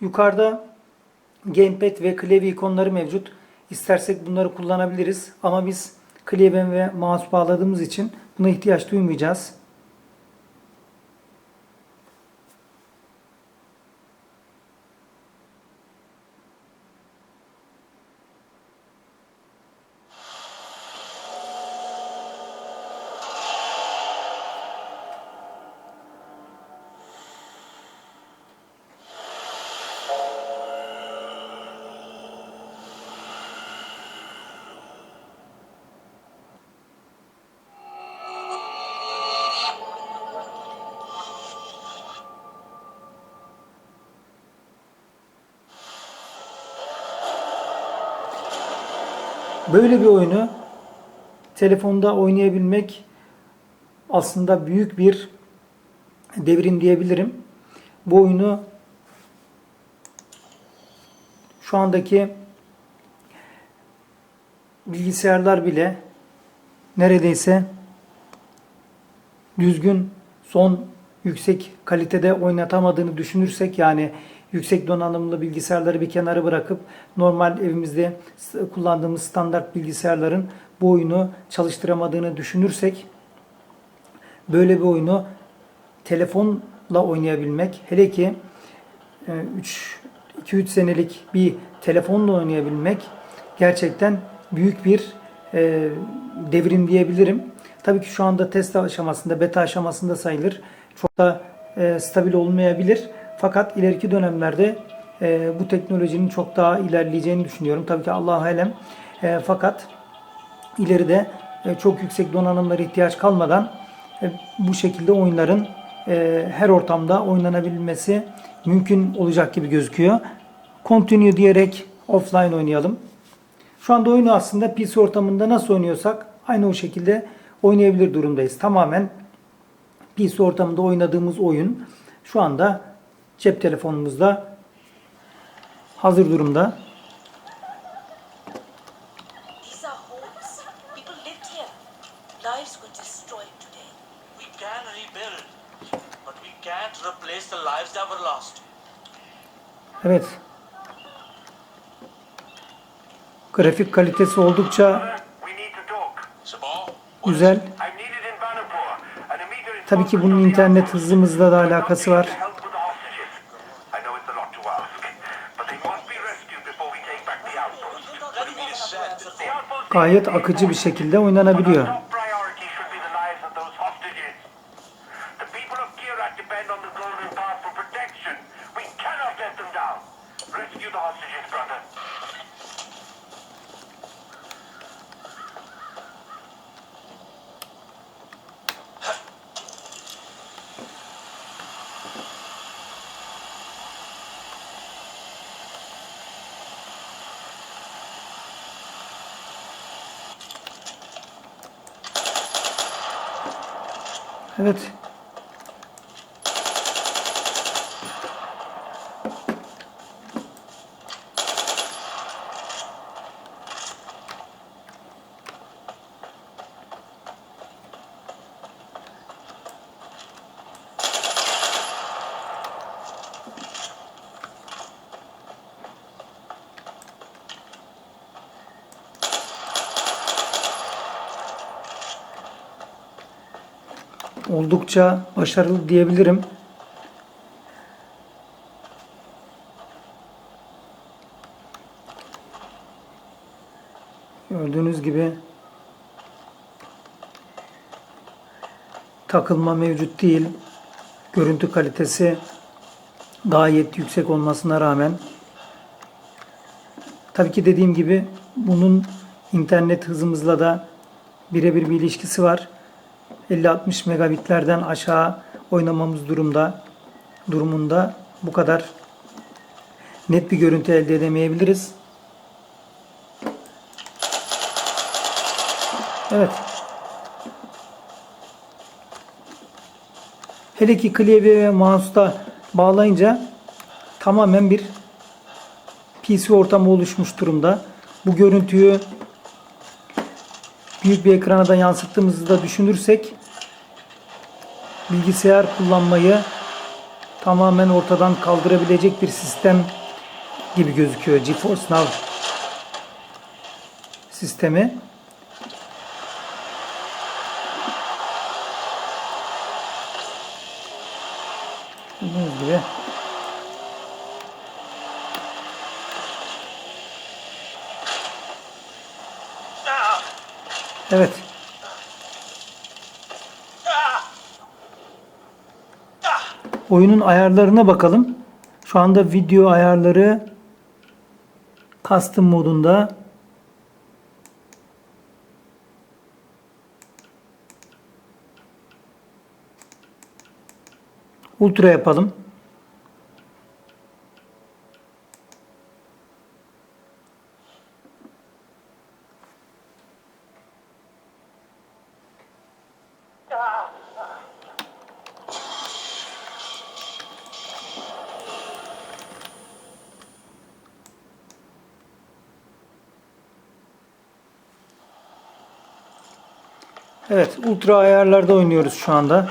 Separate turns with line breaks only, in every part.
Yukarıda gamepad ve klavye ikonları mevcut. İstersek bunları kullanabiliriz ama biz klavye ve mouse bağladığımız için buna ihtiyaç duymayacağız. Böyle bir oyunu telefonda oynayabilmek aslında büyük bir devrim diyebilirim. Bu oyunu şu andaki bilgisayarlar bile neredeyse düzgün son yüksek kalitede oynatamadığını düşünürsek yani yüksek donanımlı bilgisayarları bir kenara bırakıp normal evimizde kullandığımız standart bilgisayarların bu oyunu çalıştıramadığını düşünürsek böyle bir oyunu telefonla oynayabilmek hele ki 3 2-3 senelik bir telefonla oynayabilmek gerçekten büyük bir e, devrim diyebilirim. Tabii ki şu anda test aşamasında, beta aşamasında sayılır. Çok da e, stabil olmayabilir. Fakat ileriki dönemlerde e, bu teknolojinin çok daha ilerleyeceğini düşünüyorum. Tabii ki Allah alem. E, fakat ileride e, çok yüksek donanımlara ihtiyaç kalmadan e, bu şekilde oyunların e, her ortamda oynanabilmesi mümkün olacak gibi gözüküyor. Continue diyerek offline oynayalım. Şu anda oyunu aslında PC ortamında nasıl oynuyorsak aynı o şekilde oynayabilir durumdayız. Tamamen PC ortamında oynadığımız oyun şu anda cep telefonumuzda hazır durumda.
These are homes. People lived here. Lives were destroyed today.
We can rebuild, but we can't replace the lives that were lost.
Evet. Grafik kalitesi oldukça güzel. Tabii ki bunun internet hızımızla da alakası var. Gayet akıcı bir şekilde oynanabiliyor. Evet. Oldukça başarılı diyebilirim. Gördüğünüz gibi takılma mevcut değil. Görüntü kalitesi gayet yüksek olmasına rağmen tabii ki dediğim gibi bunun internet hızımızla da birebir bir ilişkisi var. 50-60 megabitlerden aşağı oynamamız durumda durumunda bu kadar net bir görüntü elde edemeyebiliriz. Evet. Hele ki klavye ve mouse'da bağlayınca tamamen bir PC ortamı oluşmuş durumda. Bu görüntüyü büyük bir ekrana da yansıttığımızı da düşünürsek bilgisayar kullanmayı tamamen ortadan kaldırabilecek bir sistem gibi gözüküyor. GeForce Now sistemi. Gördüğünüz gibi Evet. Oyunun ayarlarına bakalım. Şu anda video ayarları custom modunda. Ultra yapalım. Evet, ultra ayarlarda oynuyoruz şu anda.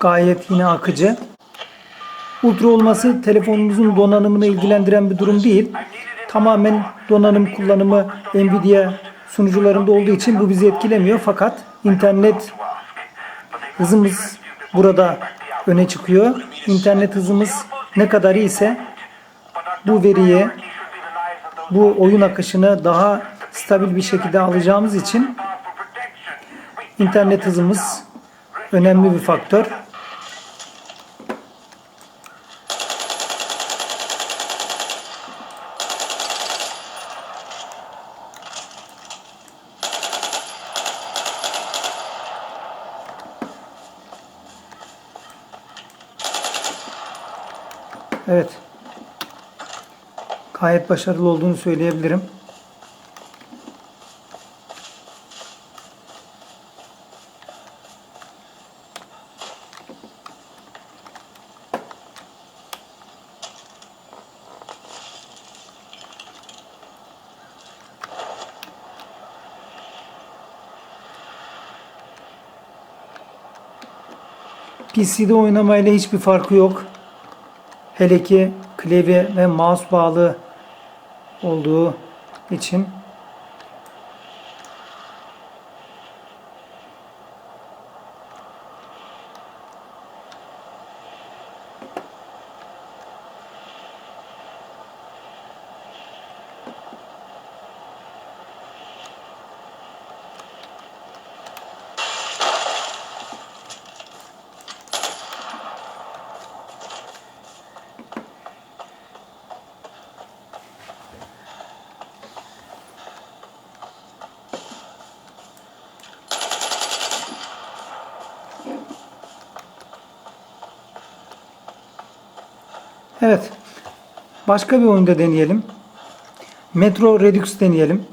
Gayet yine akıcı. Ultra olması telefonumuzun donanımını ilgilendiren bir durum değil. Tamamen donanım kullanımı Nvidia sunucularında olduğu için bu bizi etkilemiyor. Fakat internet hızımız burada öne çıkıyor. İnternet hızımız ne kadar iyiyse bu veriye bu oyun akışını daha stabil bir şekilde alacağımız için internet hızımız önemli bir faktör. Evet. Gayet başarılı olduğunu söyleyebilirim. PC'de oynamayla hiçbir farkı yok. Hele ki klavye ve mouse bağlı olduğu için Evet. Başka bir oyunda deneyelim. Metro Redux deneyelim.